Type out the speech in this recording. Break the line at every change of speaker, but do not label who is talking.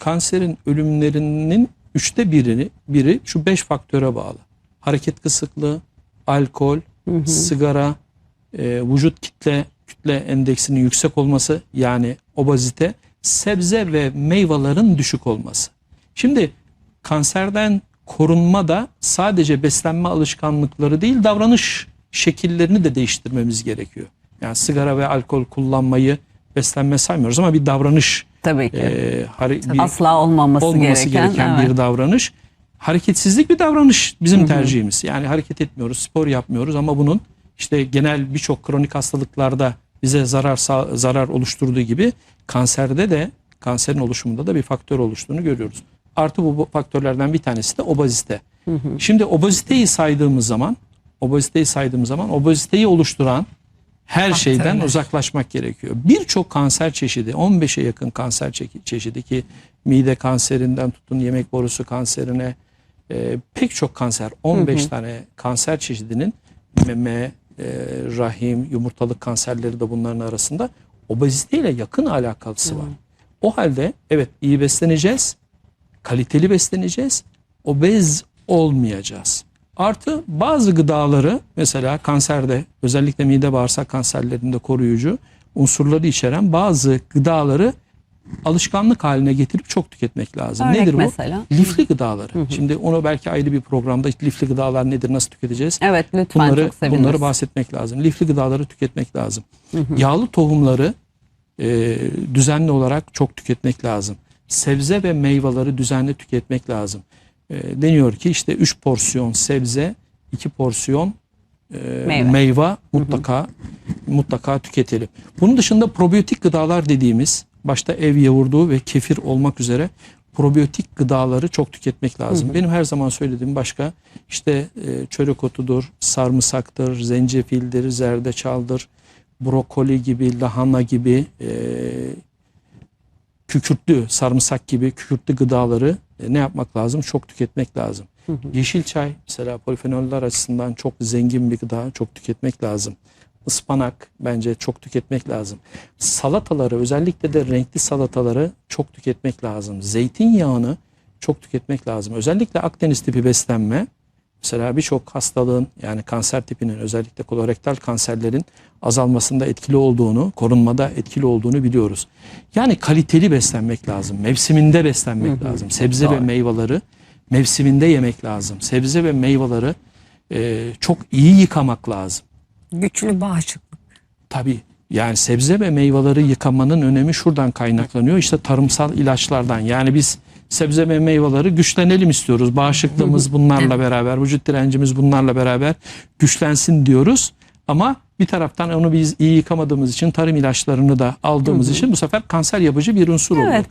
kanserin ölümlerinin üçte birini, biri şu beş faktöre bağlı. Hareket kısıklığı, alkol, sigara, e, vücut kitle kütle endeksinin yüksek olması yani obezite, sebze ve meyvelerin düşük olması. Şimdi kanserden korunma da sadece beslenme alışkanlıkları değil davranış şekillerini de değiştirmemiz gerekiyor. Yani sigara ve alkol kullanmayı beslenme saymıyoruz ama bir davranış
Tabii ki.
e, hare- bir
Asla olmaması,
olmaması
gereken,
gereken,
evet.
bir davranış. Hareketsizlik bir davranış bizim tercihimiz. Yani hareket etmiyoruz, spor yapmıyoruz ama bunun işte genel birçok kronik hastalıklarda bize zarar zarar oluşturduğu gibi kanserde de kanserin oluşumunda da bir faktör oluştuğunu görüyoruz. Artı bu, faktörlerden bir tanesi de obezite. Şimdi obeziteyi saydığımız zaman obeziteyi saydığımız zaman obeziteyi oluşturan her şeyden
Faktörler.
uzaklaşmak gerekiyor. Birçok kanser çeşidi, 15'e yakın kanser çe- çeşidi ki mide kanserinden tutun yemek borusu kanserine e, pek çok kanser, 15 tane kanser çeşidinin meme, e, rahim, yumurtalık kanserleri de bunların arasında obeziteyle yakın alakalısı var. O halde evet iyi besleneceğiz, kaliteli besleneceğiz, obez olmayacağız. Artı bazı gıdaları mesela kanserde özellikle mide bağırsak kanserlerinde koruyucu unsurları içeren bazı gıdaları alışkanlık haline getirip çok tüketmek lazım.
Örnek
nedir bu?
mesela?
Lifli gıdaları. Şimdi onu belki ayrı bir programda lifli gıdalar nedir, nasıl tüketeceğiz?
Evet lütfen
Bunları
çok seviniriz.
bunları bahsetmek lazım. Lifli gıdaları tüketmek lazım. Yağlı tohumları e, düzenli olarak çok tüketmek lazım. Sebze ve meyveleri düzenli tüketmek lazım. E, deniyor ki işte 3 porsiyon sebze, 2 porsiyon e,
Meyve.
meyve, mutlaka mutlaka tüketelim. Bunun dışında probiyotik gıdalar dediğimiz başta ev yoğurdu ve kefir olmak üzere probiyotik gıdaları çok tüketmek lazım. Benim her zaman söylediğim başka işte e, çörek otudur, sarımsaktır, zencefildir, zerdeçaldır, brokoli gibi, lahana gibi e, kükürtlü, sarımsak gibi kükürtlü gıdaları ne yapmak lazım? Çok tüketmek lazım. Yeşil çay mesela polifenoller açısından çok zengin bir gıda, çok tüketmek lazım. Ispanak bence çok tüketmek lazım. Salataları özellikle de renkli salataları çok tüketmek lazım. Zeytinyağını çok tüketmek lazım. Özellikle Akdeniz tipi beslenme mesela birçok hastalığın yani kanser tipinin özellikle kolorektal kanserlerin azalmasında etkili olduğunu, korunmada etkili olduğunu biliyoruz. Yani kaliteli beslenmek lazım. Mevsiminde beslenmek lazım. Sebze ve meyveleri mevsiminde yemek lazım. Sebze ve meyveleri e, çok iyi yıkamak lazım.
Güçlü bağışıklık.
Tabii yani sebze ve meyveleri yıkamanın önemi şuradan kaynaklanıyor. İşte tarımsal ilaçlardan. Yani biz sebze ve meyveleri güçlenelim istiyoruz. Bağışıklığımız bunlarla beraber, vücut direncimiz bunlarla beraber güçlensin diyoruz. Ama bir taraftan onu biz iyi yıkamadığımız için tarım ilaçlarını da aldığımız için bu sefer kanser yapıcı bir unsur.
Evet